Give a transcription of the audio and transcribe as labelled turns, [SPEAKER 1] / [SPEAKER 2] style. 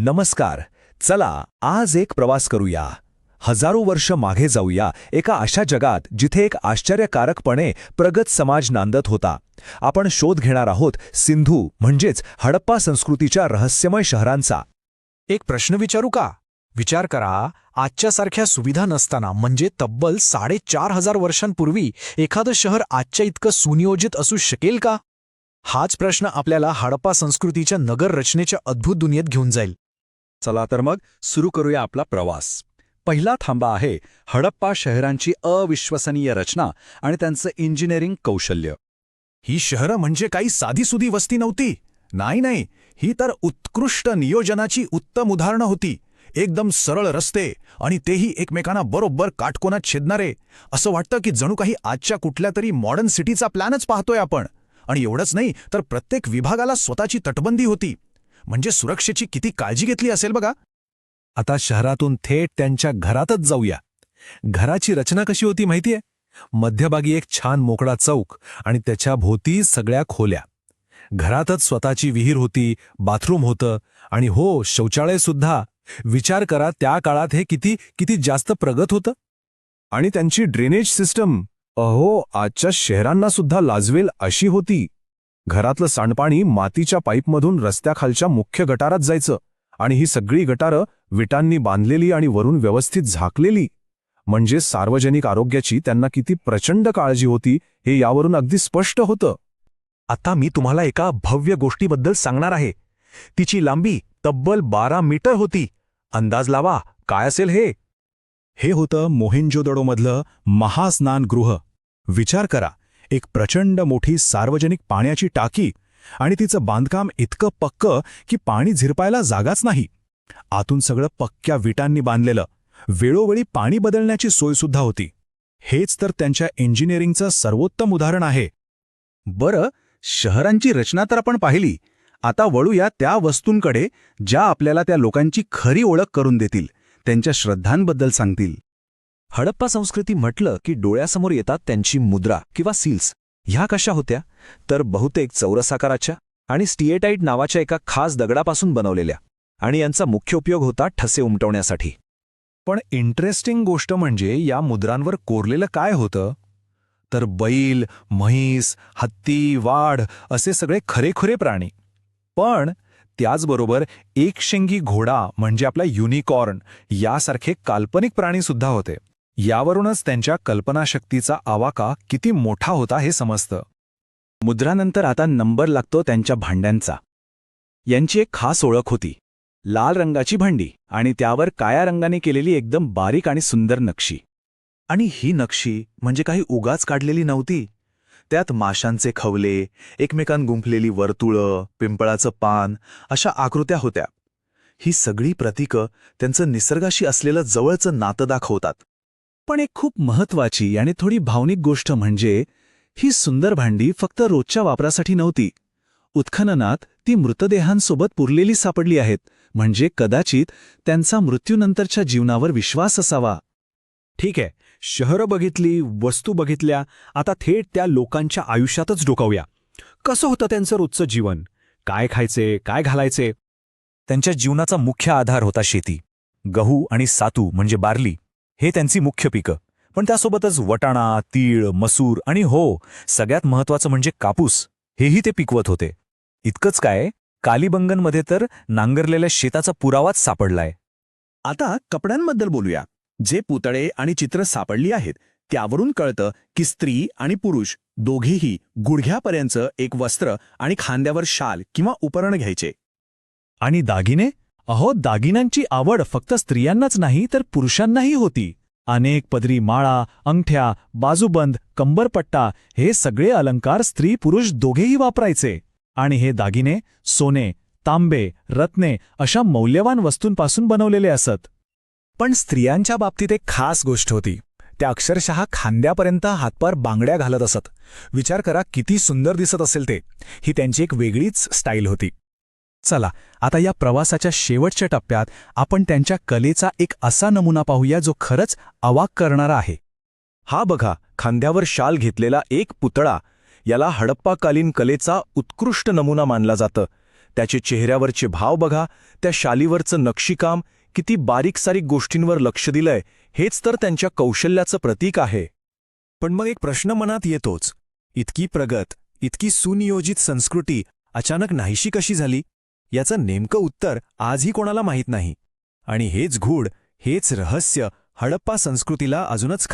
[SPEAKER 1] नमस्कार. चला आज एक प्रवास करूया. हजारो वर्ष मागे जाऊया एका अशा जगात जिथे एक आश्चर्यकारकपणे प्रगत समाज नांदत होता. आपण शोध घेणार आहोत सिंधू म्हणजेच हडप्पा संस्कृतीच्या रहस्यमय शहरांचा.
[SPEAKER 2] एक प्रश्न विचारू का? विचार करा आजच्यासारख्या सुविधा नसताना म्हणजे तब्बल साडेचार हजार वर्षांपूर्वी एखादं शहर आजच्या इतकं सुनियोजित असू शकेल का? हाच प्रश्न आपल्याला हडप्पा संस्कृतीच्या नगर रचनेच्या अद्भुत दुनियेत घेऊन जाईल.
[SPEAKER 1] चला तर मग सुरू करूया आपला प्रवास. पहिला थांबा आहे हडप्पा शहरांची अविश्वसनीय रचना आणि त्यांचं इंजिनिअरिंग कौशल्य.
[SPEAKER 2] ही शहरं म्हणजे काही साधीसुधी वस्ती नव्हती. नाही नाही. ही तर उत्कृष्ट नियोजनाची उत्तम उदाहरणं होती. एकदम सरळ रस्ते आणि तेही एकमेकांना बरोबर काटकोनात छेदणारे. असं वाटतं की जणू काही आजच्या कुठल्या तरी मॉडर्न सिटीचा प्लॅनच पाहतोय आपण. आणि एवढंच नाही तर प्रत्येक विभागाला स्वतःची तटबंदी होती. म्हणजे सुरक्षेची किती काळजी घेतली असेल बघा.
[SPEAKER 1] आता शहरातून थेट त्यांच्या घरातच जाऊया. घराची रचना कशी होती माहितीये? मध्यभागी एक छान मोकळा चौक आणि त्याच्या भोवती सगळ्या खोल्या. घरातच स्वतःची विहीर होती बाथरूम होतं आणि हो शौचालय सुद्धा. विचार करा त्या काळात हे किती किती जास्त प्रगत होतं. आणि त्यांची ड्रेनेज सिस्टम अहो आजच्या शहरांना सुद्धा लाजवेल अशी होती. घरातलं सांडपाणी मातीच्या पाईपमधून रस्त्याखालच्या मुख्य गटारात जायचं आणि ही सगळी गटारं विटांनी बांधलेली आणि वरून व्यवस्थित झाकलेली. म्हणजे सार्वजनिक आरोग्याची त्यांना किती प्रचंड काळजी होती हे यावरून अगदी स्पष्ट होतं. आता मी तुम्हाला एका भव्य गोष्टीबद्दल सांगणार आहे. तिची लांबी तब्बल बारा मीटर होती. अंदाज लावा काय असेल हे? हे होतं मोहिंजोदडोमधलं महास्नानगृह. विचार करा एक प्रचंड मोठी सार्वजनिक पाण्याची टाकी आणि तिचं बांधकाम इतकं पक्क की पाणी झिरपायला जागाच नाही. आतून सगळं पक्क्या विटांनी बांधलेलं वेळोवेळी पाणी बदलण्याची सोयसुद्धा होती. हेच तर त्यांच्या इंजिनिअरिंगचं सर्वोत्तम उदाहरण आहे. बरं शहरांची रचना तर आपण पाहिली. आता वळूया त्या वस्तूंकडे ज्या आपल्याला त्या लोकांची खरी ओळख करून देतील त्यांच्या श्रद्धांबद्दल सांगतील. हडप्पा संस्कृती म्हटलं की डोळ्यासमोर येतात त्यांची मुद्रा किंवा सील्स ह्या कशा होत्या? तर बहुतेक चौरसाकाराच्या आणि स्टिएटाईट नावाच्या एका खास दगडापासून बनवलेल्या आणि यांचा मुख्य उपयोग होता ठसे उमटवण्यासाठी. पण इंटरेस्टिंग गोष्ट म्हणजे या मुद्रांवर कोरलेलं काय होतं? तर बैल म्हैस हत्ती वाढ असे सगळे खरेखुरे प्राणी. पण त्याचबरोबर एकशेंगी घोडा म्हणजे आपला युनिकॉर्न यासारखे काल्पनिक प्राणीसुद्धा होते. यावरूनच त्यांच्या कल्पनाशक्तीचा आवाका किती मोठा होता हे समजतं. मुद्रानंतर आता नंबर लागतो त्यांच्या भांड्यांचा. यांची एक खास ओळख होती. लाल रंगाची भांडी आणि त्यावर काया रंगाने केलेली एकदम बारीक आणि सुंदर नक्षी. आणि ही नक्षी म्हणजे काही उगाच काढलेली नव्हती. त्यात माशांचे खवले एकमेकांत गुंफलेली वर्तुळं पिंपळाचं पान अशा आकृत्या होत्या. ही सगळी प्रतीकं त्यांचं निसर्गाशी असलेलं जवळचं नातं दाखवतात. पण एक खूप महत्वाची आणि थोडी भावनिक गोष्ट म्हणजे ही सुंदर भांडी फक्त रोजच्या वापरासाठी नव्हती. उत्खननात ती मृतदेहांसोबत पुरलेली सापडली आहेत म्हणजे कदाचित त्यांचा मृत्यूनंतरच्या जीवनावर विश्वास असावा. ठीक आहे शहरं बघितली वस्तू बघितल्या आता थेट त्या लोकांच्या आयुष्यातच डोकावूया. कसं होतं त्यांचं रोजचं जीवन? काय खायचे काय घालायचे? त्यांच्या जीवनाचा मुख्य आधार होता शेती. गहू आणि सातू म्हणजे बार्ली. हे त्यांची मुख्य पिकं. पण त्यासोबतच वटाणा तीळ मसूर आणि हो सगळ्यात महत्वाचं म्हणजे कापूस हेही ते पिकवत होते. इतकंच काय कालिबंगनमध्ये तर नांगरलेल्या शेताचा पुरावाच सापडलाय.
[SPEAKER 3] आता कपड्यांबद्दल बोलूया. जे पुतळे आणि चित्र सापडली आहेत त्यावरून कळतं की स्त्री आणि पुरुष दोघेही गुडघ्यापर्यंत एक वस्त्र आणि खांद्यावर शाल किंवा उपरण घ्यायचे.
[SPEAKER 1] आणि दागिने? अहो दागिन्यांची आवड फक्त स्त्रियांनाच नाही तर पुरुषांनाही होती. अनेक पदरी माळा अंगठ्या बाजूबंद कंबरपट्टा हे सगळे अलंकार स्त्री पुरुष दोघेही वापरायचे. आणि हे दागिने सोने तांबे रत्ने अशा मौल्यवान वस्तूंपासून बनवलेले असत. पण स्त्रियांच्या बाबतीत एक खास गोष्ट होती. त्या अक्षरशः खांद्यापर्यंत हातपार बांगड्या घालत असत. विचार करा किती सुंदर दिसत असेल ते. ही त्यांची एक वेगळीच स्टाईल होती. चला आता या प्रवासाच्या शेवटच्या टप्प्यात आपण त्यांच्या कलेचा एक असा नमुना पाहूया जो खरंच अवाक करणारा आहे. हा बघा खांद्यावर शाल घेतलेला एक पुतळा याला हडप्पाकालीन कलेचा उत्कृष्ट नमुना मानला जातं.
[SPEAKER 2] त्याचे चेहऱ्यावरचे भाव बघा त्या शालीवरचं नक्षीकाम किती बारीकसारीक गोष्टींवर लक्ष दिलंय हेच तर त्यांच्या कौशल्याचं प्रतीक आहे.
[SPEAKER 1] पण मग एक प्रश्न मनात येतोच. इतकी प्रगत इतकी सुनियोजित संस्कृती अचानक नाहीशी कशी झाली? याचं नेमकं उत्तर आजही कोणाला माहीत नाही. आणि हेच घूड हेच रहस्य हडप्पा संस्कृतीला अजूनच